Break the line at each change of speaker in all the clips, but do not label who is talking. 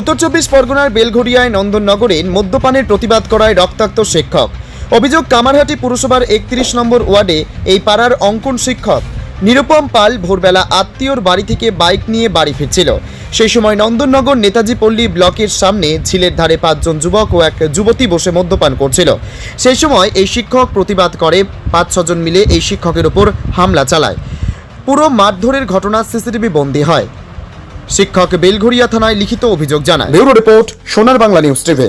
উত্তর চব্বিশ পরগনার বেলঘড়িয়ায় নন্দননগরে মদ্যপানের প্রতিবাদ করায় রক্তাক্ত শিক্ষক। অভিযোগ, কামারহাটি পুরসভার একত্রিশ নম্বর ওয়ার্ডে এই পাড়ার অঙ্কন শিক্ষক নিরুপম পাল ভোরবেলা আত্মীয়র বাড়ি থেকে বাইক নিয়ে বাড়ি ফিরছিল। সেই সময় নন্দননগর নেতাজি পল্লী ব্লকের সামনে ঝিলের ধারে পাঁচজন যুবক ও এক যুবতী বসে মদ্যপান করছিল। সেই সময় এই শিক্ষক প্রতিবাদ করে, পাঁচ ছজন মিলে এই শিক্ষকের ওপর হামলা চালায়। পুরো মারধরের ঘটনা সিসিটিভি বন্দী হয়। শিক্ষক বেলঘড়িয়া থানায় লিখিত অভিযোগ জানায়। রিপোর্ট সোনার বাংলা নিউজ টিভি।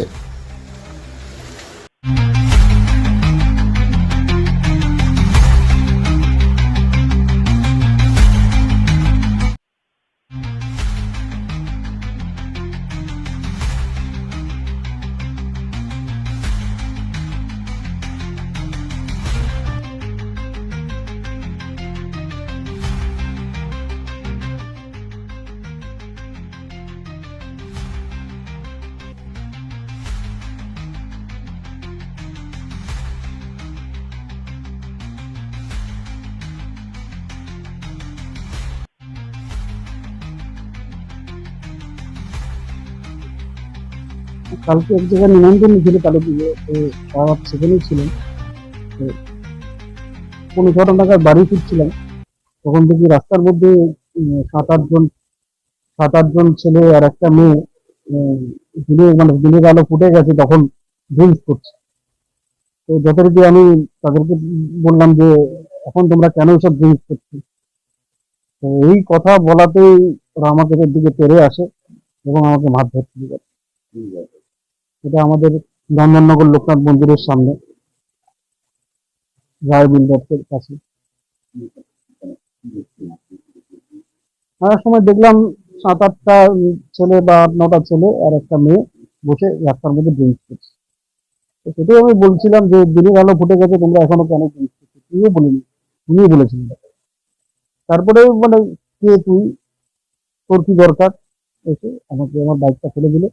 কালকে এক জায়গায় নিমন্ত্রণ ছিল কালী পুজো তো তারা সেখানেই ছিলেন তো কোনো ছটা নাগাদ বাড়ি ফিরছিলাম। তখন দেখি রাস্তার মধ্যে সাত আটজন সাত আটজন ছেলে আর একটা মেয়ে উম, দিনে মানে দিনের আলো ফুটে গেছে তখন ড্রিঙ্কস করছে। তো যথারীতি আমি তাদেরকে বললাম যে এখন তোমরা কেন সব ড্রিঙ্কস করছ? তো এই কথা বলাতেই ওরা আমাদের দিকে তেড়ে আসে এবং আমাকে মারধর শুরু করে। আমাদের নন্দননগর লোকনাথ মন্দিরের সামনে। রায় বিল্ডার্সের কাছে। সময় দেখলাম সাত আটটা ছেলে বা নটা ছেলে আর একটা মেয়ে বসে রাস্তার মধ্যে ড্রিঙ্কস করছে তো সেটাই আমি বলছিলাম যে দিনের আলো ফুটে গেছে, তোমরা এখনও কেন ড্রিঙ্কস করছ তুইও বলিনি উনিও বলেছিলেন তারপরে মানে কে তুই, তোর কি দরকার? এসে আমাকে, আমার বাইকটা ফেলে দিলে।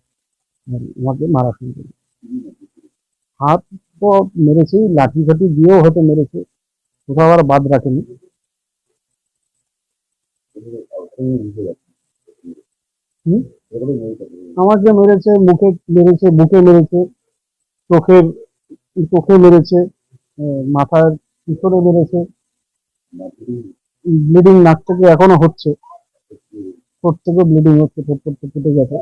আমাকে মারা শুরু করল। হাত তো মেরেছেই লাঠি ফাঠি দিয়েও হয়তো মেরেছে, কোথাও আর বাদ রাখেনি। আমাকে মেরেছে, মুখে মেরেছে, বুকে মেরেছে, চোখের, চোখে মেরেছে মাথার পিছনে মেরেছে। ব্লিডিং নাক থেকে এখনও হচ্ছে। ঠোঁট থেকে ব্লিডিং হচ্ছে, ঠোঁট ঠোঁট কেটে গেছে।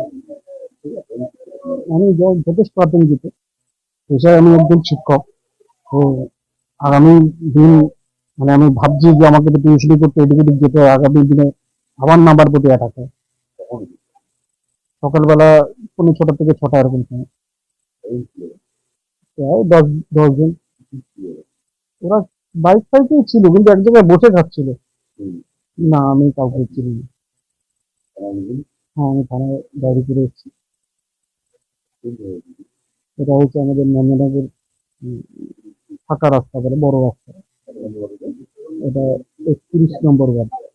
আমি যথেষ্ট আতঙ্কিত। পেশায় আমি একজন শিক্ষক। তো আগামী দিন মানে আমি ভাবছি যে আমাকে তো টিউশনি করতে এদিক ওদিক যেতে হয় আগামী দিনে আমার নাম্বার প্রতি অ্যাটাক হয়। সকালবেলা কোনো ছটা থেকে ছটা এরকম সময়। প্রায় দশ দশ জন। ওরা বাইক ফাইকেই ছিল কিন্তু এক জায়গায় বসে খাচ্ছিল না আমি কাউকে চিনি না। হ্যাঁ আমি থানায় ডায়েরি করে এসেছি। এটা হচ্ছে আমাদের নন্দনগর ফাঁকা রাস্তা বড় রাস্তা। এটা একত্রিশ নম্বর ওয়ার্ড।